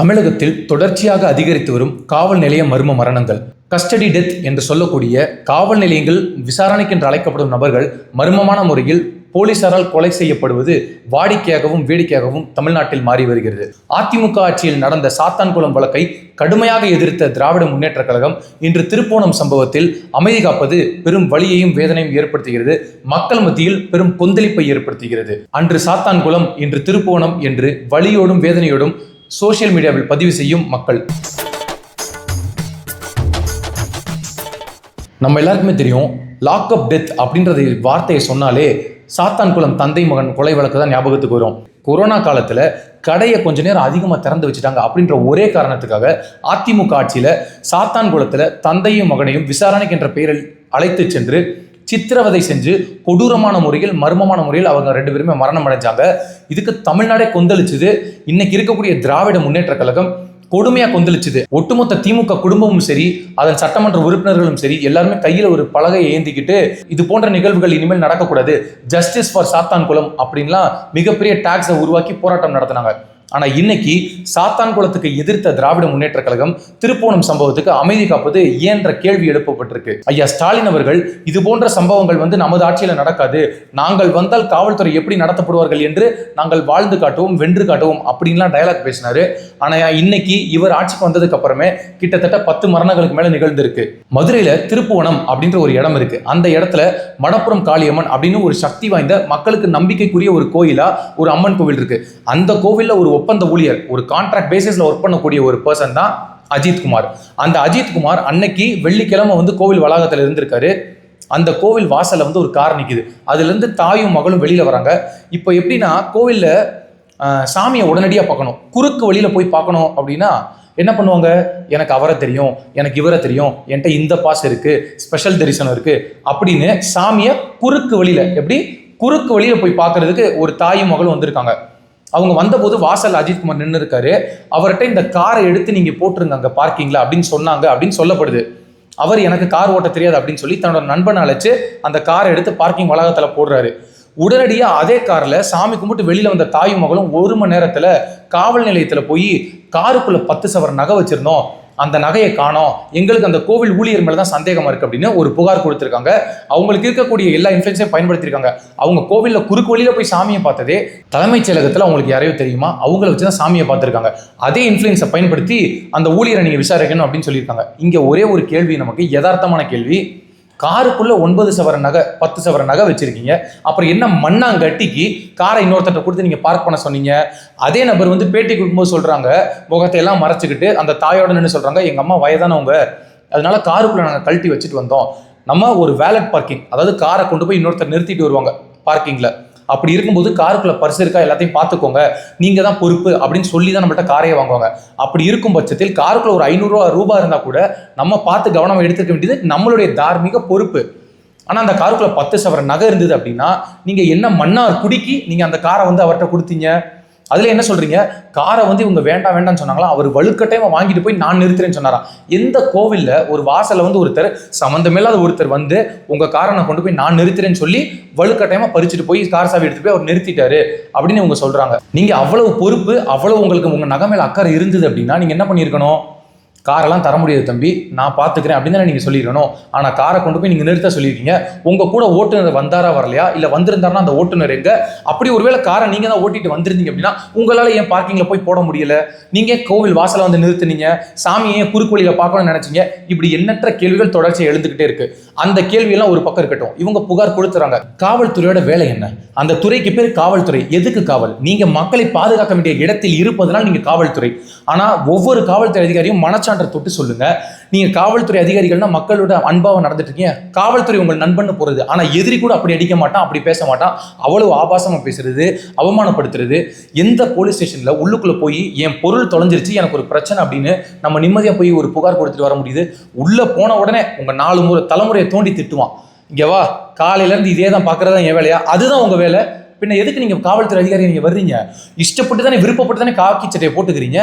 தமிழகத்தில் தொடர்ச்சியாக அதிகரித்து வரும் காவல் நிலைய மர்ம மரணங்கள் கஸ்டடி டெத் என்று சொல்லக்கூடிய காவல் நிலையங்கள் விசாரணைக்கென்று அழைக்கப்படும் நபர்கள் மர்மமான முறையில் போலீசாரால் கொலை செய்யப்படுவது வாடிக்கையாகவும் வேடிக்கையாகவும் தமிழ்நாட்டில் மாறி வருகிறது. அதிமுக ஆட்சியில் நடந்த சாத்தான்குளம் வழக்கை கடுமையாக எதிர்த்த திராவிட முன்னேற்றக் கழகம் இன்று திருப்போணம் சம்பவத்தில் அமைதி காப்பது பெரும் வழியையும் வேதனையும் ஏற்படுத்துகிறது. மக்கள் மத்தியில் பெரும் கொந்தளிப்பை ஏற்படுத்துகிறது. அன்று சாத்தான்குளம் இன்று திருப்போணம் என்று வலியோடும் வேதனையோடும் சோஷியல் மீடியாவில் பதிவு செய்யும் மக்கள். நம்ம எல்லாருக்குமே தெரியும் லாக் அப் டெத் அப்படின்றது வார்த்தையை சொன்னாலே சாத்தான்குளம் தந்தை மகன் கொலை வழக்கு தான் ஞாபகத்துக்கு வரும். கொரோனா காலத்தில் கடையை கொஞ்ச நேரம் அதிகமாக திறந்து வச்சுட்டாங்க அப்படின்ற ஒரே காரணத்துக்காக அதிமுக ஆட்சியில் சாத்தான்குளத்தில் தந்தையும் மகனையும் விசாரணைக்கு என்ற பெயரில் அழைத்து சென்று சித்திரவதை செஞ்சு கொடூரமான முறையில் மர்மமான முறையில் அவங்க ரெண்டு பேருமே மரணம் அடைஞ்சாங்க. இதுக்கு தமிழ்நாடே கொந்தளிச்சுது. இன்னைக்கு இருக்கக்கூடிய திராவிட முன்னேற்ற கழகம் கொடுமையா கொந்தளிச்சுது. ஒட்டுமொத்த திமுக குடும்பமும் சரி அதன் சட்டமன்ற உறுப்பினர்களும் சரி எல்லாருமே கையில ஒரு பலகை ஏந்திக்கிட்டு இது போன்ற நிகழ்வுகள் இனிமேல் நடக்கக்கூடாது. ஜஸ்டிஸ் ஃபார் சாத்தான்குளம் அப்படின்லாம் மிகப்பெரிய டாக்ஸை உருவாக்கி போராட்டம் நடத்தினாங்க. ஆனா இன்னைக்கு சாத்தான் குளத்துக்கு எதிர்த்த திராவிட முன்னேற்ற கழகம் திருப்போணம் சம்பவத்துக்கு அமைதி காப்பது ஏன்ற கேள்வி எழுப்பப்பட்டிருக்கு. ஐயா ஸ்டாலின் அவர்கள் இது போன்ற சம்பவங்கள் வந்து நமது ஆட்சியில் நடக்காது. நாங்கள் வந்தால் காவல்துறை எப்படி நடத்தப்படுவார்கள் என்று நாங்கள் வாழ்ந்து காட்டுவோம் வென்று காட்டுவோம் அப்படின்லாம் டயலாக் பேசினாரு. ஆனா இன்னைக்கு இவர் ஆட்சிக்கு வந்ததுக்கு அப்புறமே கிட்டத்தட்ட பத்து மரணங்களுக்கு மேலே நிகழ்ந்திருக்கு. மதுரையில் திருப்புவனம் அப்படின்ற ஒரு இடம் இருக்கு. அந்த இடத்துல மணப்புறம் காளியம்மன் அப்படின்னு ஒரு சக்தி வாய்ந்த மக்களுக்கு நம்பிக்கைக்குரிய ஒரு கோயிலா ஒரு அம்மன் கோவில் இருக்கு. அந்த கோவில்ல ஒரு ஒப்பந்த ஊழியர் ஒரு கான்ட்ராக்ட் பேசிஸில் ஒர்க் பண்ணக்கூடிய ஒரு பர்சன் தான் அஜித்குமார் அந்த அஜித்குமார் அன்னைக்கு வெள்ளிக்கிழமை வந்து கோவில் வளாகத்தில் இருந்திருக்காரு. அந்த கோவில் வாசலில் வந்து ஒரு கார் நிற்கிது அதுலேருந்து தாயும் மகளும் வெளியில் வராங்க. இப்போ எப்படின்னா கோவில்ல சாமியை உடனடியாக பார்க்கணும். குறுக்கு வழியில் போய் பார்க்கணும் அப்படின்னா என்ன பண்ணுவாங்க? எனக்கு அவரை தெரியும் எனக்கு இவரை தெரியும் என்கிட்ட இந்த பாஸ் இருக்குது ஸ்பெஷல் தரிசனம் இருக்குது அப்படின்னு சாமியை குறுக்கு வழியில் எப்படி? குறுக்கு வழியில் போய் பார்க்குறதுக்கு ஒரு தாயும் மகளும் வந்திருக்காங்க. அவங்க வந்தபோது வாசல் அஜித்குமார் நின்று இருக்காரு அவர்கிட்ட இந்த காரை எடுத்து நீங்க போட்டுருங்க அங்க பார்க்கிங்ல அப்படின்னு சொன்னாங்க அப்படின்னு சொல்லப்படுது. அவர் எனக்கு கார் ஓட்ட தெரியாது அப்படின்னு சொல்லி தன்னோட நண்பனை அழைச்சு அந்த காரை எடுத்து பார்க்கிங் வளாகத்துல போடுறாரு. உடனடியாக அதே காரில் சாமி கும்பிட்டு வெளியில் வந்த தாயும் மகளும் ஒரு மணி நேரத்தில் காவல் நிலையத்தில் போய் காருக்குள்ளே பத்து சவர நகை வச்சுருந்தோம். அந்த நகையை காணோம். எங்களுக்கு அந்த கோவில் ஊழியர் மேலே தான் சந்தேகமாக இருக்குது அப்படின்னு ஒரு புகார் கொடுத்துருக்காங்க. அவங்களுக்கு இருக்கக்கூடிய எல்லா இன்ஃபுளுன்ஸையும் பயன்படுத்தியிருக்காங்க. அவங்க கோவிலில் குறுக்கு வழியில் போய் சாமியை பார்த்ததே தலைமைச் செயலகத்தில் அவங்களுக்கு யாரையோ தெரியுமா? அவங்கள வச்சு தான் சாமியை பார்த்துருக்காங்க. அதே இன்ஃப்ளூயன்ஸை பயன்படுத்தி அந்த ஊழியரை நீங்கள் விசாரிக்கணும் அப்படின்னு சொல்லியிருக்காங்க. இங்கே ஒரே ஒரு கேள்வி நமக்கு யதார்த்தமான கேள்வி காருக்குள்ள ஒன்பது சவர நகை பத்து சவர நகை வச்சிருக்கீங்க. அப்புறம் என்ன மண்ணாங்கட்டிக்கு காரை இன்னொருத்தட்ட கொடுத்து நீங்க பார்க் பண்ண சொன்னீங்க. அதே நபர் வந்து பேட்டி கொடுக்கும்போது சொல்றாங்க முகத்தை எல்லாம் மறைச்சிக்கிட்டு அந்த தாயோட நின்று சொல்றாங்க எங்க அம்மா வயதானவங்க. அதனால காருக்குள்ள நாங்கள் கழட்டி வச்சுட்டு வந்தோம். நம்ம ஒரு வேலட் பார்க்கிங் அதாவது காரை கொண்டு போய் இன்னொருத்தர் நிறுத்திட்டு வருவாங்க பார்க்கிங்ல அப்படி இருக்கும்போது காருக்குள்ள பர்ஸ் இருக்கா எல்லாத்தையும் பார்த்துக்கோங்க. நீங்க தான் பொறுப்பு அப்படின்னு சொல்லி தான் நம்மள்ட்ட காரையே வாங்குவாங்க. அப்படி இருக்கும் பட்சத்தில் காருக்குள்ள ஒரு ஐநூறுரூவா ரூபாய் இருந்தால் கூட நம்ம பார்த்து கவனம் எடுத்துக்க வேண்டியது நம்மளுடைய தார்மீக பொறுப்பு. ஆனால் அந்த காருக்குள்ள பத்து சவர நகை இருந்தது அப்படின்னா நீங்கள் என்ன மன்னார் குடிக்கி நீங்கள் அந்த காரை வந்து அவர்கிட்ட கொடுத்தீங்க? அதில் என்ன சொல்கிறீங்க காரை வந்து இவங்க வேண்டாம் வேண்டாம்னு சொன்னாங்களா? அவர் வலுக்கட்டாயமா வாங்கிட்டு போய் நான் நிறுத்துறேன்னு சொன்னாராம். எந்த கோவில்ல ஒரு வாசலில் வந்து ஒருத்தர் சம்மந்தமில்லாத ஒருத்தர் வந்து உங்கள் காரை நான் கொண்டு போய் நான் நிறுத்துறேன்னு சொல்லி வலுக்கட்டாயமா பறிச்சுட்டு போய் கார் சாவி எடுத்து போய் அவர் நிறுத்திட்டாரு அப்படின்னு இவங்க சொல்கிறாங்க நீங்கள் அவ்வளவு பொறுப்பு அவ்வளவு உங்களுக்கு உங்கள் நகை மேல அக்கறை இருந்தது அப்படின்னா நீங்கள் என்ன பண்ணியிருக்கணும்? காரெல்லாம் தர முடியாது தம்பி. நான் பார்த்துக்கிறேன் அப்படின்னு தானே நீங்கள் சொல்லிடணும் ஆனால் காரை கொண்டு போய் நீங்கள் நிறுத்த சொல்லியிருக்கீங்க. உங்கள் கூட ஓட்டுநர் வந்தாரா வரலையா? இல்லை வந்திருந்தாருன்னா அந்த ஓட்டுநர் எங்க? அப்படி ஒருவேளை காரை நீங்கள் தான் ஓட்டிட்டு வந்திருந்தீங்க அப்படின்னா உங்களால் ஏன் பார்க்கிங்கில் போய் போட முடியல? நீங்கள் கோவில் வாசலை வந்து நிறுத்துனீங்க? சாமியை ஏன் குறுக்கு வழியில் பார்க்கணும்னு நினச்சிங்க? இப்படி எண்ணற்ற கேள்விகள் தொடர்ச்சியாக எழுந்துக்கிட்டே இருக்கு. அந்த கேள்வியெல்லாம் ஒரு பக்கம் இருக்கட்டும். இவங்க புகார் கொடுத்துறாங்க. காவல்துறையோட வேலை என்ன? அந்த துறைக்கு பேர் காவல்துறை. எதுக்கு காவல்? நீங்கள் மக்களை பாதுகாக்க வேண்டிய இடத்தில் இருப்பதனால் நீங்கள் காவல்துறை. ஆனால் ஒவ்வொரு காவல்துறை அதிகாரியும் மனச்சான்றை தொட்டு சொல்லுங்க. நீங்க காவல்துறை அதிகாரிகள்னா மக்களோட அன்பாக நடந்துட்டு இருக்கீங்க காவல்துறை உங்கள் நண்பன்னு போறது. ஆனா எதிரி கூட அப்படி அடிக்க மாட்டான் அப்படி பேச மாட்டான். அவ்வளவு ஆபாசமா பேசுறது அவமானப்படுத்துறது. எந்த போலீஸ் ஸ்டேஷன்ல உள்ளுக்குள்ள போய் என் பொருள் தொலைஞ்சிருச்சு எனக்கு ஒரு பிரச்சனை அப்படின்னு நம்ம நிம்மதியா போய் ஒரு புகார் கொடுத்துட்டு வர முடியுது. உள்ள போன உடனே உங்க நாலு முறை தலைமுறையை தோண்டி திட்டுவான். இங்கே வா காலையிலேருந்து இதே தான் பாக்குறதா என் வேலையா? அதுதான் உங்கள் வேலை. பின்ன எதுக்கு நீங்கள் காவல்துறை அதிகாரி நீங்கள் வர்றீங்க? இஷ்டப்பட்டு தானே விருப்பப்பட்டு தானே காக்கி சட்டையை போட்டுக்கிறீங்க?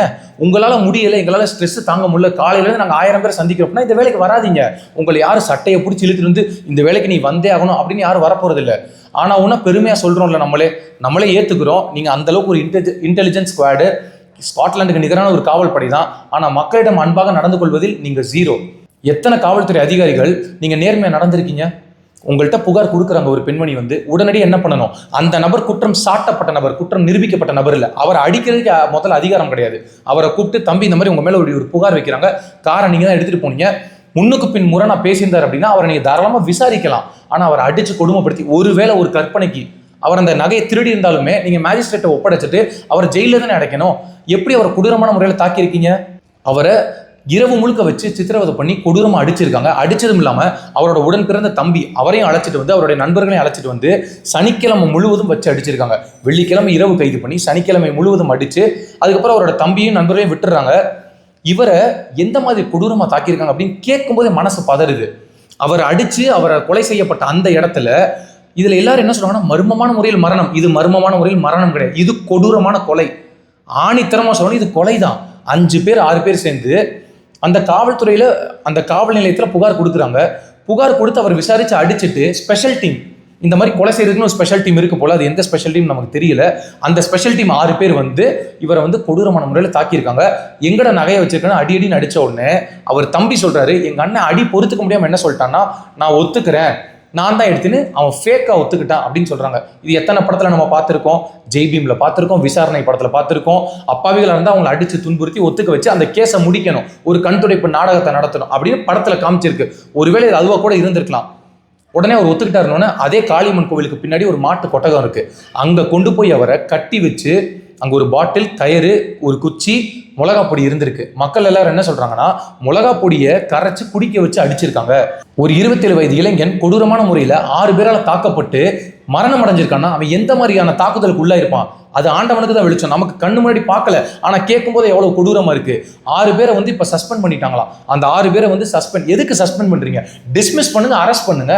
உங்களால் முடியல எங்களால் ஸ்ட்ரெஸ் தாங்க முடியல. காலையிலேருந்து நாங்கள் ஆயிரம் பேர் சந்திக்கிறோம்னா இந்த வேலைக்கு வராதீங்க. உங்களை யாரும் சட்டையை பிடிச்சி இழுத்துட்டு வந்து இந்த வேலைக்கு நீ வந்தே ஆகணும் அப்படின்னு யாரும் வரப்போகிறது இல்லை ஆனால் ஒன்றும் பெருமையாக சொல்கிறோம்ல நம்மளே நம்மளே ஏற்றுக்கிறோம் நீங்கள் அந்தளவுக்கு ஒரு இன்டெலி இன்டெலிஜென்ஸ் ஸ்குவாடு ஸ்காட்லாண்டுக்கு நிகரான ஒரு காவல் படை தான். ஆனால் மக்களிடம் அன்பாக நடந்து கொள்வதில் நீங்கள் ஜீரோ எத்தனை காவல்துறை அதிகாரிகள் நீங்கள் நேர்மையாக நடந்திருக்கீங்க? உங்கள்கிட்ட புகார் கொடுக்குறாங்க ஒரு பெண்மணி வந்து உடனடி என்ன பண்ணணும்? அந்த நபர் குற்றம் சாட்டப்பட்ட நபர் குற்றம் நிரூபிக்கப்பட்ட நபர் இல்லை. அவரை அடிக்கிறதுக்கு முதல்ல அதிகாரம் கிடையாது. அவரை கூப்பிட்டு தம்பி இந்த மாதிரி உங்கள் மேலே ஒரு ஒரு புகார் வைக்கிறாங்க. காரை நீங்கள் தான் எடுத்துகிட்டு போனீங்க. முன்னுக்கு பின் முறை நான் பேசியிருந்தார் அப்படின்னா அவரை நீங்கள் தாராளமாக விசாரிக்கலாம். ஆனால் அவரை அடித்து கொடுமைப்படுத்தி ஒருவேளை ஒரு கற்பனைக்கு அவர் அந்த நகையை திருடி இருந்தாலுமே நீங்கள் மேஜிஸ்ட்ரேட்டை ஒப்படைச்சிட்டு அவரை ஜெயிலில் தானே அடைக்கணும். எப்படி அவரை கொடூரமான முறையில் தாக்கியிருக்கீங்க? அவரை இரவு முழுக்க வச்சு சித்திரவதை பண்ணி கொடூரமாக அடிச்சிருக்காங்க. அடிச்சதும் இல்லாமல் அவரோட உடன் பிறந்த தம்பி அவரையும் அழைச்சிட்டு வந்து அவருடைய நண்பர்களையும் அழைச்சிட்டு வந்து சனிக்கிழமை முழுவதும் வச்சு அடிச்சிருக்காங்க. வெள்ளிக்கிழமை இரவு கைது பண்ணி சனிக்கிழமை முழுவதும் அடிச்சு அதுக்கப்புறம் அவரோட தம்பியும் நண்பரையும் விட்டுறாங்க. இவரை எந்த மாதிரி கொடூரமாக தாக்கியிருக்காங்க அப்படின்னு கேட்கும்போதே மனசு பதறுது. அவர் அடித்து அவரை கொலை செய்யப்பட்ட அந்த இடத்துல இதில் எல்லாரும் என்ன சொல்றாங்கன்னா மர்மமான முறையில் மரணம். இது மர்மமான முறையில் மரணம் கிடையாது. இது கொடூரமான கொலை. ஆணித்தரமாக சொல்லணும் இது கொலை தான் அஞ்சு பேர் ஆறு பேர் சேர்ந்து அந்த காவல்துறையில் அந்த காவல் நிலையத்தில் புகார் கொடுக்குறாங்க. புகார் கொடுத்து அவர் விசாரித்து அடிச்சிட்டு ஸ்பெஷல் டீம் இந்த மாதிரி கொலை செய்யறதுக்குன்னு ஒரு ஸ்பெஷல் டீம் இருக்கு போல அது எந்த ஸ்பெஷல் டீம் நமக்கு தெரியல. அந்த ஸ்பெஷல் டீம் ஆறு பேர் வந்து இவரை வந்து கொடூரமான முறையில் தாக்கியிருக்காங்க. எங்கட நகையை வச்சிருக்கேன்னு அடி அடின்னு நடித்த உடனே அவர் தம்பி சொல்றாரு எங்க அண்ணன் அடி பொறுத்துக்க முடியாம என்ன சொல்லிட்டான்னா நான் ஒத்துக்கிறேன். நான் தான் எடுத்துன்னு அவன் ஃபேக்காக ஒத்துக்கிட்டான் அப்படின்னு சொல்கிறாங்க இது எத்தனை படத்தில் நம்ம பார்த்துருக்கோம்? ஜெய்பீமில் பார்த்துருக்கோம் விசாரணை படத்தில் பார்த்துருக்கோம். அப்பாவிகளா இருந்தால் அவங்களை அடித்து துன்புறுத்தி ஒத்துக்க வச்சு அந்த கேஸை முடிக்கணும். ஒரு கண்துடைப்பு நாடகத்தை நடத்தணும் அப்படின்னு படத்தில் காமிச்சிருக்கு. ஒருவேளை இது அதுவாக கூட இருந்திருக்கலாம். உடனே அவர் ஒத்துக்கிட்டாருனோடனே அதே காளியம்மன் கோவிலுக்கு பின்னாடி ஒரு மாட்டு கொட்டகம் இருக்குது அங்கே கொண்டு போய் அவரை கட்டி வச்சு அங்கே ஒரு பாட்டில் கயிறு ஒரு குச்சி மிளகா பொடி இருந்திருக்கு. மக்கள் எல்லாரும் என்ன சொல்றாங்கன்னா மிளகா பொடியை கரைச்சு குடிக்க வச்சு அடிச்சிருக்காங்க. ஒரு இருபத்தேழு வயது இளைஞன் கொடூரமான முறையில் ஆறு பேரால் தாக்கப்பட்டு மரணம் அடைஞ்சிருக்கான்னா அவன் எந்த மாதிரியான தாக்குதலுக்கு உள்ள இருப்பான்? அது ஆண்டவனுக்கு தான் வெளிச்சம். நமக்கு கண்ணு முன்னாடி பார்க்கல. ஆனால் கேட்கும்போது எவ்வளோ கொடூரமாக இருக்கு. ஆறு பேரை வந்து இப்போ சஸ்பெண்ட் பண்ணிட்டாங்களாம். அந்த ஆறு பேரை வந்து சஸ்பெண்ட் எதுக்கு சஸ்பெண்ட் பண்ணுறீங்க டிஸ்மிஸ் பண்ணுங்க அரெஸ்ட் பண்ணுங்க.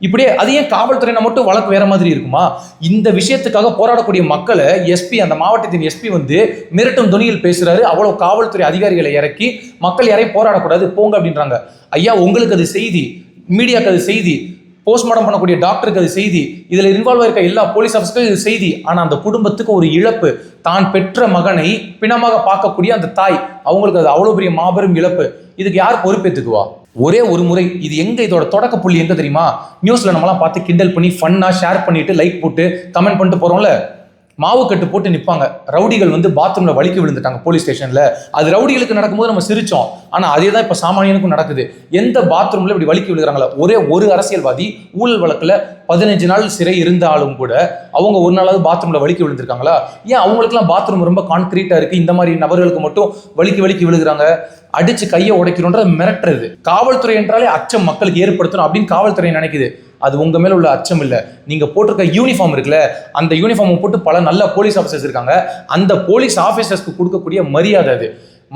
இப்படியே அது ஏன் காவல்துறையின மட்டும் வழக்கு வேற மாதிரி இருக்குமா? இந்த விஷயத்துக்காக போராடக்கூடிய மக்களை எஸ்பி அந்த மாவட்டத்தின் எஸ்பி வந்து மிரட்டும் துணியில் பேசுறாரு. அவ்வளவு காவல்துறை அதிகாரிகளை இறக்கி மக்கள் யாரையும் போராடக்கூடாது போங்க அப்படின்றாங்க. ஐயா உங்களுக்கு அது செய்தி மீடியாக்கு அது செய்தி போஸ்ட்மார்ட்டம் பண்ணக்கூடிய டாக்டருக்கு அது செய்தி இதில் இன்வால்வ் இருக்க எல்லா போலீஸ் ஆஃபீஸருக்கும் இது செய்தி. ஆனால் அந்த குடும்பத்துக்கு ஒரு இழப்பு. தான் பெற்ற மகனை பிணமாக பார்க்கக்கூடிய அந்த தாய் அவங்களுக்கு அது அவ்வளோ பெரிய மாபெரும் இழப்பு. இதுக்கு யார் பொறுப்பேற்றுக்குவா ஒரே ஒரு முறை இது எங்க இதோட தொடக்க புள்ளி எங்க தெரியுமா? நியூஸ்ல நம்மலாம் பார்த்து கிண்டல் பண்ணி ஃபன்னா ஷேர் பண்ணிட்டு லைக் போட்டு கமெண்ட் பண்ணிட்டு போறோம்ல? மாவு கட்டு போட்டு நிற்பாங்க ரவுடிகள் வந்து பாத்ரூம்ல வலிக்கு விழுந்துட்டாங்க போலீஸ் ஸ்டேஷன்ல அது ரவுடிகளுக்கு நடக்கும்போது நம்ம சிரிச்சோம். ஆனா அதே தான் இப்ப சாமானியனுக்கும் நடக்குது. எந்த பாத்ரூம்ல இப்படி வலிக்கு விழுகிறாங்களா ஒரே ஒரு அரசியல்வாதி ஊழல் வழக்குல பதினஞ்சு நாள் சிறை இருந்தாலும் கூட அவங்க ஒரு நாளாவது பாத்ரூம்ல வலிக்கு விழுந்திருக்காங்களா? ஏன் அவங்களுக்குலாம் பாத்ரூம் ரொம்ப கான்கிரீட்டா இருக்கு? இந்த மாதிரி நபர்களுக்கு மட்டும் வலிக்கு வலிக்கு விழுகிறாங்க. அடிச்சு கையை உடைக்கிறோன்றது மிரட்டுறது. காவல்துறை என்றாலே அச்சம் மக்களுக்கு ஏற்படுத்தணும் அப்படின்னு காவல்துறை நினைக்குது. அது உங்கள் மேலே உள்ள அச்சம் இல்லை. நீங்கள் போட்டிருக்க யூனிஃபார்ம் இருக்குல்ல அந்த யூனிஃபார்மை போட்டு பல நல்ல போலீஸ் ஆஃபீஸர்ஸ் இருக்காங்க. அந்த போலீஸ் ஆஃபீஸர்ஸ்க்கு கொடுக்கக்கூடிய மரியாதை அது.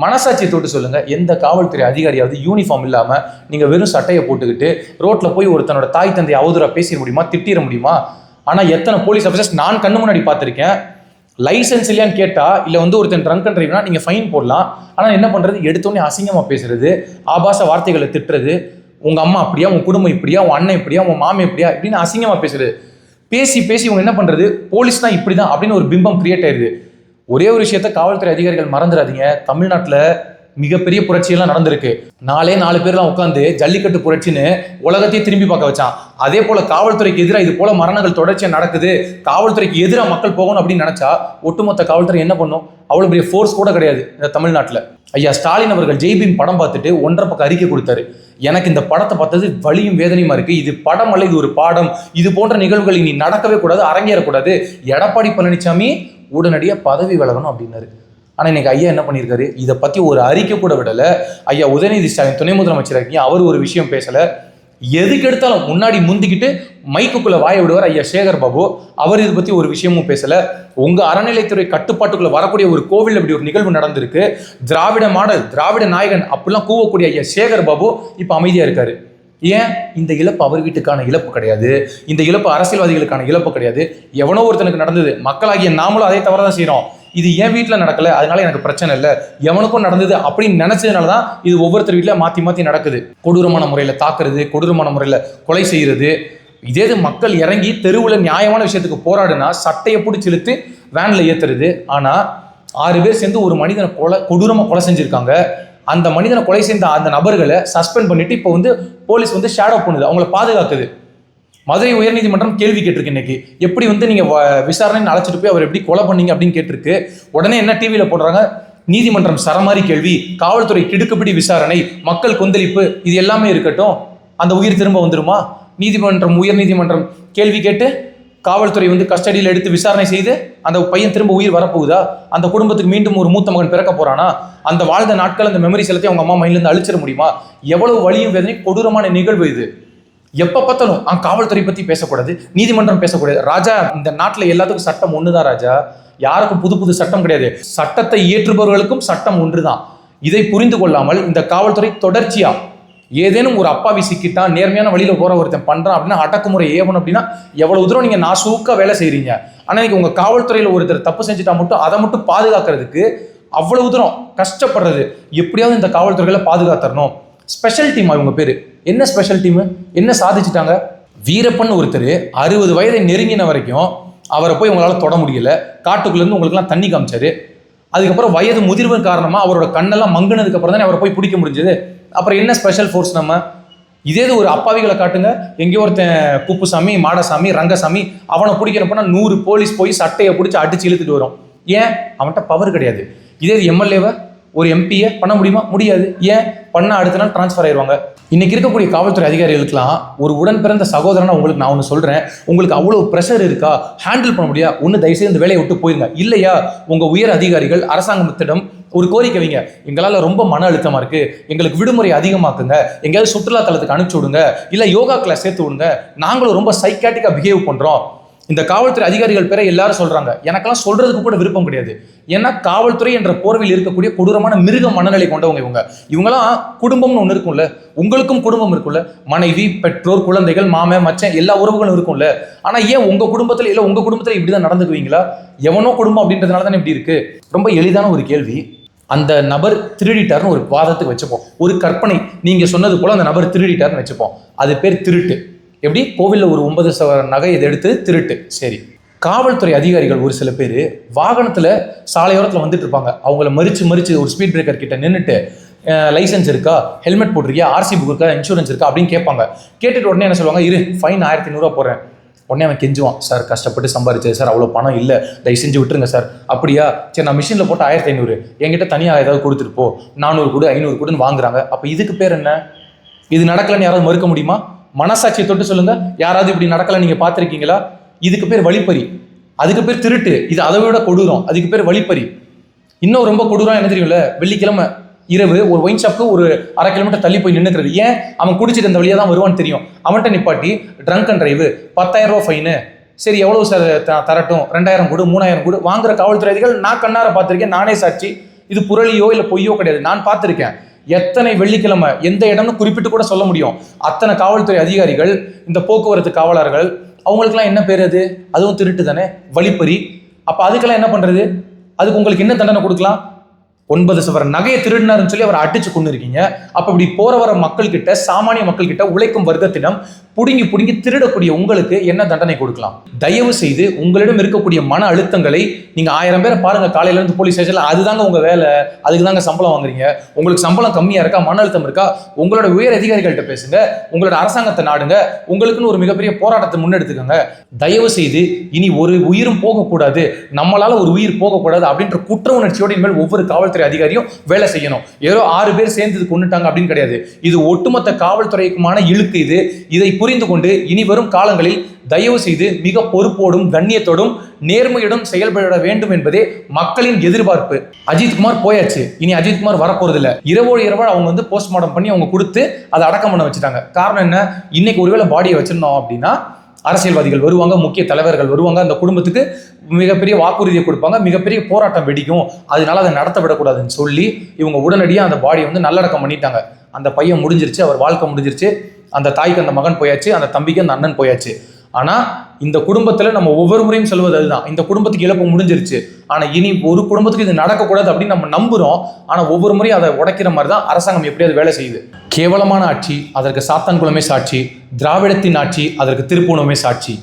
மனசாட்சியை தொட்டு சொல்லுங்க. எந்த காவல்துறை அதிகாரியாவது யூனிஃபார்ம் இல்லாம நீங்க வெறும் சட்டையை போட்டுக்கிட்டு ரோட்ல போய் ஒருத்தனோட தாய் தந்தை அவதூறா பேசிட முடியுமா? திட்டிட முடியுமா? ஆனா எத்தனை போலீஸ் ஆஃபீஸர்ஸ் நான் கண்ணு முன்னாடி பார்த்துருக்கேன். லைசென்ஸ் இல்லையான்னு கேட்டா இல்லை வந்து ஒருத்தன் ட்ரங்க் அண்ட் டிரைவ்னா நீங்கள் ஃபைன் போடலாம். ஆனால் என்ன பண்ணுறது எடுத்தோடனே அசிங்கமாக பேசுறது ஆபாச வார்த்தைகளை திட்டுறது உங்க அம்மா அப்படியா உங்க குடும்பம் இப்படியா உன் அண்ணன் இப்படியா உன் மாமன் இப்படியா இப்படின்னு அசிங்கமா பேசுறது பேசி பேசி இவங்க என்ன பண்றது? போலீஸ்னா இப்படிதான் அப்படின்னு ஒரு பிம்பம் கிரியேட் ஆயிருது ஒரே ஒரு விஷயத்த காவல்துறை அதிகாரிகள் மறந்துடாதீங்க. தமிழ்நாட்டுல மிகப்பெரிய புரட்சியெல்லாம் நடந்திருக்கு. நாலே நாலு பேர்லாம் உட்காந்து ஜல்லிக்கட்டு புரட்சின்னு உலகத்தையே திரும்பி பார்க்க வச்சான். அதே போல காவல்துறைக்கு எதிராக இது போல மரணங்கள் தொடர்ச்சியாக நடக்குது. காவல்துறைக்கு எதிராக மக்கள் போகணும் அப்படின்னு நினைச்சா ஒட்டுமொத்த காவல்துறை என்ன பண்ணும்? அவ்வளவு பெரிய ஃபோர்ஸ் கூட கிடையாது இந்த தமிழ்நாட்டில். ஐயா ஸ்டாலின் அவர்கள் ஜெய்பீம் படம் பார்த்துட்டு ஒன்றரை பக்கம் அறிக்கை கொடுத்தாரு. எனக்கு இந்த படத்தை பார்த்தது வலியும் வேதனையுமா இருக்கு? இது படம் அல்ல இது ஒரு பாடம். இது போன்ற நிகழ்வுகள் இனி நடக்கவே கூடாது அரங்கேறக்கூடாது எடப்பாடி பழனிசாமி உடனடியாக பதவி விலகணும் அப்படின்னாரு. ஆனால் இன்னைக்கு ஐயா என்ன பண்ணியிருக்காரு? இதை பற்றி ஒரு அறிக்கை கூட விடலை. ஐயா உதயநிதி ஸ்டாலின் துணை முதலமைச்சராக இருக்கீங்க? அவர் ஒரு விஷயம் பேசலை. எதுக்கு எடுத்தாலும் முன்னாடி முந்திக்கிட்டு மைக்குள்ளே வாய விடுவார் ஐயா சேகர் பாபு. அவர் இதை பற்றி ஒரு விஷயமும் பேசலை. உங்கள் அறநிலைத்துறை கட்டுப்பாட்டுக்குள்ளே வரக்கூடிய ஒரு கோவில் இப்படி ஒரு நிகழ்வு நடந்திருக்கு. திராவிட மாடல் திராவிட நாயகன் அப்படிலாம் கூவக்கூடிய ஐயா சேகர் பாபு இப்போ அமைதியாக இருக்கார். ஏன்? இந்த இழப்பு அவர் வீட்டுக்கான இழப்பு கிடையாது. இந்த இழப்பு அரசியல்வாதிகளுக்கான இழப்பு கிடையாது. எவனோ ஒருத்தனுக்கு நடந்தது. மக்களாகிய நாமளும் அதே தவிர தான் செய்கிறோம் இது என் வீட்டில் நடக்கலை. அதனால எனக்கு பிரச்சனை இல்லை. எவனுக்கும் நடந்தது அப்படின்னு நினச்சதுனால தான் இது ஒவ்வொருத்தர் வீட்டில் மாற்றி மாற்றி நடக்குது. கொடூரமான முறையில் தாக்குறது கொடூரமான முறையில் கொலை செய்கிறது இதே இது மக்கள் இறங்கி தெருவில் நியாயமான விஷயத்துக்கு போராடுனா சட்டையை பிடிச்சி இழுத்து வேனில் ஏற்றுறது ஆனால் ஆறு பேர் சேர்ந்து ஒரு மனிதனை கொலை கொடூரமாக கொலை செஞ்சுருக்காங்க. அந்த மனிதனை கொலை செய்த அந்த நபர்களை சஸ்பெண்ட் பண்ணிட்டு இப்போ வந்து போலீஸ் வந்து ஷேடோ பண்ணுது. அவங்கள பாதுகாக்குது. மதுரை உயர்நீதிமன்றம் கேள்வி கேட்டிருக்கு இன்னைக்கு. எப்படி வந்து நீங்கள் வ- விசாரணைன்னு அழைச்சிட்டு போய் அவர் எப்படி கொலை பண்ணீங்க அப்படின்னு கேட்டிருக்கு. உடனே என்ன டிவியில் போடுறாங்க? நீதிமன்றம் சரமாரி கேள்வி. காவல்துறை கிடுக்குப்பிடி விசாரணை. மக்கள் கொந்தளிப்பு. இது எல்லாமே இருக்கட்டும். அந்த உயிர் திரும்ப வந்துருமா? நீதிமன்றம் உயர் நீதிமன்றம் கேள்வி கேட்டு காவல்துறை வந்து கஸ்டடியில் எடுத்து விசாரணை செய்து அந்த பையன் திரும்ப உயிர் வரப்போகுதா? அந்த குடும்பத்துக்கு மீண்டும் ஒரு மூத்த மகன் பிறக்க போறானா? அந்த வாழ்ந்த நாட்கள் அந்த மெமரிஸ் எல்லாத்தையும் அவங்க அம்மா மைண்ட்லேருந்து அழிச்சிட முடியுமா? எவ்வளவு வழியும் வேதனை கொடூரமான நிகழ்வு இது. எப்போ பார்த்தாலும் ஆ காவல்துறை பற்றி பேசக்கூடாது நீதிமன்றம் பேசக்கூடாது. ராஜா இந்த நாட்டில் எல்லாத்துக்கும் சட்டம் ஒன்று தான் ராஜா. யாருக்கும் புது புது சட்டம் கிடையாது. சட்டத்தை இயற்றுபவர்களுக்கும் சட்டம் ஒன்று தான் இதை புரிந்து கொள்ளாமல் இந்த காவல்துறை தொடர்ச்சியாக ஏதேனும் ஒரு அப்பாவி சிக்கிட்டான் நேர்மையான வழியில் போகிற ஒருத்தன் பண்ணுறான் அப்படின்னா அடக்குமுறை ஏவன் அப்படின்னா எவ்வளோ தூரம் நீங்கள் நாசூக்காக வேலை செய்கிறீங்க ஆனால் இன்றைக்கி உங்கள் காவல்துறையில் ஒருத்தர் தப்பு செஞ்சுட்டா மட்டும் அதை மட்டும் பாதுகாக்கிறதுக்கு அவ்வளவு தூரம் கஷ்டப்படுறது. எப்படியாவது இந்த காவல்துறைகளை பாதுகாத்தரணும். ஸ்பெஷல் டீம் அவங்க பேர். என்ன ஸ்பெஷல் டீமு என்ன சாதிச்சிட்டாங்க? வீரப்பன் ஒருத்தர் அறுபது வயதை நெருங்கின வரைக்கும் அவரை போய் உங்களால் தொட முடியல. காட்டுக்குள்ளேருந்து உங்களுக்குலாம் தண்ணி காமிச்சாரு. அதுக்கப்புறம் வயது முதிர்வு காரணமாக அவரோட கண்ணெல்லாம் மங்குனதுக்கப்புறம் தானே அவரை போய் பிடிக்க முடிஞ்சது? அப்புறம் என்ன ஸ்பெஷல் ஃபோர்ஸ் நம்ம? இதே இது ஒரு அப்பாவிகளை காட்டுங்க. எங்கேயோ ஒருத்தன் குப்புசாமி மாடசாமி ரங்கசாமி அவனை பிடிக்கிறப்பனா நூறு போலீஸ் போய் சட்டையை பிடிச்சி அடிச்சு இழுத்துட்டு வரும். ஏன்? அவன்கிட்ட பவர் கிடையாது. இதே இது எம்எல்ஏவை ஒரு எம்பியை பண்ண முடியுமா? முடியாது. ஏன்? பண்ணால் அடுத்த நாள் ட்ரான்ஸ்ஃபர் ஆயிடுவாங்க இன்னைக்கு இருக்கக்கூடிய காவல்துறை அதிகாரிகளுக்கெல்லாம் ஒரு உடன் பிறந்த சகோதரனை உங்களுக்கு நான் ஒன்று சொல்கிறேன் உங்களுக்கு அவ்வளோ ப்ரெஷர் இருக்கா? ஹேண்டில் பண்ண முடியா? ஒன்று தயவுசெய்து இந்த வேலையை விட்டு போயிருங்க. இல்லையா? உங்கள் உயர் அதிகாரிகள் அரசாங்கத்திடம் ஒரு கோரிக்கை வைங்க. எங்களால் ரொம்ப மன அழுத்தமாக இருக்குது எங்களுக்கு விடுமுறை அதிகமாக்குங்க. எங்கேயாவது சுற்றுலா தலத்துக்கு அனுப்பிச்சி விடுங்க. இல்லை யோகா கிளாஸ் சேர்த்து விடுங்க. நாங்களும் ரொம்ப சைக்காட்டிக்காக பிஹேவ் பண்ணுறோம் இந்த காவல்துறை அதிகாரிகள் பேரை எல்லாரும் சொல்கிறாங்க எனக்கெல்லாம் சொல்கிறதுக்கு கூட விருப்பம் கிடையாது. ஏன்னா காவல்துறை என்ற போர்வையில் இருக்கக்கூடிய கொடூரமான மிருக மனநிலை கொண்டவங்க இவங்க. இவங்கெல்லாம் குடும்பம்னு ஒன்று இருக்கும்ல. உங்களுக்கும் குடும்பம் இருக்கும்ல. மனைவி பெற்றோர் குழந்தைகள் மாம மச்சன் எல்லா உறவுகளும் இருக்கும்ல. ஆனால் ஏன் உங்கள் குடும்பத்தில் இல்லை உங்கள் குடும்பத்தில் இப்படி தான் நடந்துக்குவீங்களா? எவனோ குடும்பம் அப்படின்றதுனால தானே இப்படி இருக்குது ரொம்ப எளிதான ஒரு கேள்வி. அந்த நபர் திருடிட்டார்னு ஒரு வாதத்துக்கு வச்சுப்போம். ஒரு கற்பனை. நீங்கள் சொன்னது போல் அந்த நபர் திருடிட்டார்னு வச்சுப்போம். அது பேர் திருட்டு. எப்படி? கோவிலில் ஒரு ஒன்பது சவர நகை இதை எடுத்து திருட்டு. சரி. காவல்துறை அதிகாரிகள் ஒரு சில பேர் வாகனத்தில் சாலையோரத்தில் வந்துட்டு இருப்பாங்க. அவங்கள மறிச்சு மறிச்சு ஒரு ஸ்பீட் பிரேக்கர் கிட்ட நின்றுட்டு லைசன்ஸ் இருக்கா? ஹெல்மெட் போட்டிருக்கியா? ஆர்சி புக் இருக்கா? இன்சூரன்ஸ் இருக்கா? அப்படின்னு கேட்பாங்க. கேட்டுட்டு உடனே என்ன சொல்லுவாங்க? இரு ஃபைன் ஆயிரத்தி நூறுரூவா போடுறேன். உடனே அவன் கெஞ்சுவான் சார் கஷ்டப்பட்டு சம்பாரிச்சது சார் அவ்வளோ பணம் இல்லை தயவு செஞ்சு விட்டுருங்க சார். அப்படியா? சரி நான் மிஷினில் போட்டு ஆயிரத்தி ஐநூறு என்கிட்ட தனியாக ஏதாவது கொடுத்துட்டு போ. நானூறு கொடு ஐநூறு கொடுன்னு வாங்குறாங்க. அப்போ இதுக்கு பேர் என்ன? இது நடக்கலைன்னு யாராவது மறுக்க முடியுமா? மனசாட்சியை தொட்டு சொல்லுங்கள் யாராவது இப்படி நடக்கலை நீங்கள் பார்த்துருக்கீங்களா? இதுக்கு பேர் வழிப்பறி. அதுக்கு பேர் திருட்டு. இது அதை விட கொடூரம். அதுக்கு பேர் வழிப்பறி. இன்னும் ரொம்ப கொடூரம் என்ன தெரியும்ல? வெள்ளிக்கிழமை இரவு ஒரு ஒயின் ஷாப்புக்கு ஒரு அரை கிலோமீட்டர் தள்ளி போய் நின்னுக்கிறது. ஏன்? அவன் குடிச்சிட்டு இந்த வழியாக தான் வருவான்னு தெரியும். அவன்கிட்ட நிப்பாட்டி ட்ரங்க் அண்ட் டிரைவு பத்தாயிரம் ரூபா ஃபைனு சரி எவ்வளவு சார் த- தரட்டும்? ரெண்டாயிரம் கொடு மூணாயிரம் கொடு. வாங்குற காவல்துறை அதிகாரிகள் நான் கண்ணார பார்த்திருக்கேன். நானே சாட்சி. இது புரளியோ இல்லை பொய்யோ கிடையாது. நான் பார்த்துருக்கேன். எத்தனை வெள்ளிக்கிழமை எந்த இடம்னு குறிப்பிட்டு கூட சொல்ல முடியும். அத்தனை காவல்துறை அதிகாரிகள் இந்த போக்குவரத்து காவலர்கள் அவங்களுக்குலாம் என்ன பேர் அது? அதுவும் திருட்டு தானே? வழிப்பறி. அப்போ அதுக்கெல்லாம் என்ன பண்ணுறது அதுக்கு உங்களுக்கு என்ன தண்டனை கொடுக்கலாம்? ஒன்பது சவர நகையை திருடினாருன்னு சொல்லி அவரை அடிச்சு கொண்டு இருக்கீங்க அப்ப இப்படி போற வர மக்கள் கிட்ட சாமானிய மக்கள் கிட்ட உழைக்கும் வர்க்கத்திடம் புடுங்கி புடுங்கி திருடக்கூடிய உங்களுக்கு என்ன தண்டனை கொடுக்கலாம்? தயவு செய்து உங்களிடம் இருக்கக்கூடிய மன அழுத்தங்களை நீங்க ஆயிரம் பேரை பாருங்க காலையில இருந்து போலீஸ் ஸ்டேஷன்ல அதுதாங்க உங்க வேலை. அதுக்கு தாங்க சம்பளம் வாங்குறீங்க. உங்களுக்கு சம்பளம் கம்மியா இருக்கா மன அழுத்தம் இருக்கா? உங்களோட உயர் அதிகாரிகள்கிட்ட பேசுங்க. உங்களோட அரசாங்கத்தை நாடுங்க. உங்களுக்குன்னு ஒரு மிகப்பெரிய போராட்டத்தை முன்னெடுத்துக்கோங்க. தயவு செய்து இனி ஒரு உயிரும் போகக்கூடாது. நம்மளால ஒரு உயிர் போகக்கூடாது அப்படின்ற குற்ற உணர்ச்சியோட இனிமேல் ஒவ்வொரு காவல்துறை அதிகாரியும் வேலை செய்யணும். ஏதோ ஆறு பேர் சேர்ந்து இது கொண்டுட்டாங்க அப்படின்னு கிடையாது. இது ஒட்டுமொத்த காவல்துறைக்குமான இழுக்கு இது. இதை புரிந்து கொண்டு இனி வரும் காலங்களில் தயவு செய்து மிக பொறுப்போடும் கண்ணியத்தோடும் நேர்மையுடன் செயல்பட வேண்டும் என்பதே மக்களின் எதிர்பார்ப்பு. அஜித்குமார் போயாச்சு. இனி அஜித்குமார் வரப்போறதில்ல. இரவோடு இரவோடு அவங்க வந்து போஸ்ட்மார்ட்டம் பண்ணி அவங்க கொடுத்து அதை அடக்கம் பண்ண வச்சுட்டாங்க. காரணம் என்ன? இன்னைக்கு ஒருவேளை பாடியை வச்சிருந்தோம் அப்படின்னா அரசியல்வாதிகள் வருவாங்க முக்கிய தலைவர்கள் வருவாங்க அந்த குடும்பத்துக்கு மிகப்பெரிய வாக்குறுதியை கொடுப்பாங்க மிகப்பெரிய போராட்டம் வெடிக்கும். அதனால அதை நடத்த விடக்கூடாதுன்னு சொல்லி இவங்க உடனடியாக அந்த பாடியை வந்து நல்லடக்கம் பண்ணிட்டாங்க. அந்த பையன் முடிஞ்சிருச்சு அவர் வாழ்க்கை முடிஞ்சிருச்சு. அந்த தாய்க்கு அந்த மகன் போயாச்சு அந்த தம்பிக்கு அந்த அண்ணன் போயாச்சு. ஆனால் இந்த குடும்பத்தில் நம்ம ஒவ்வொரு முறையும் சொல்வது அதுதான். இந்த குடும்பத்துக்கு இழப்பு முடிஞ்சிருச்சு. ஆனால் இனி ஒரு குடும்பத்துக்கு இது நடக்கக்கூடாது அப்படின்னு நம்ம நம்புகிறோம் ஆனால் ஒவ்வொரு முறையும் அதை உடைக்கிற மாதிரி தான் அரசாங்கம் எப்படியாவது வேலை செய்யுது. கேவலமான ஆட்சி அதற்கு சாத்தான் குலமே சாட்சி. திராவிடத்தின் ஆட்சி அதற்கு திருப்பூணமே சாட்சி.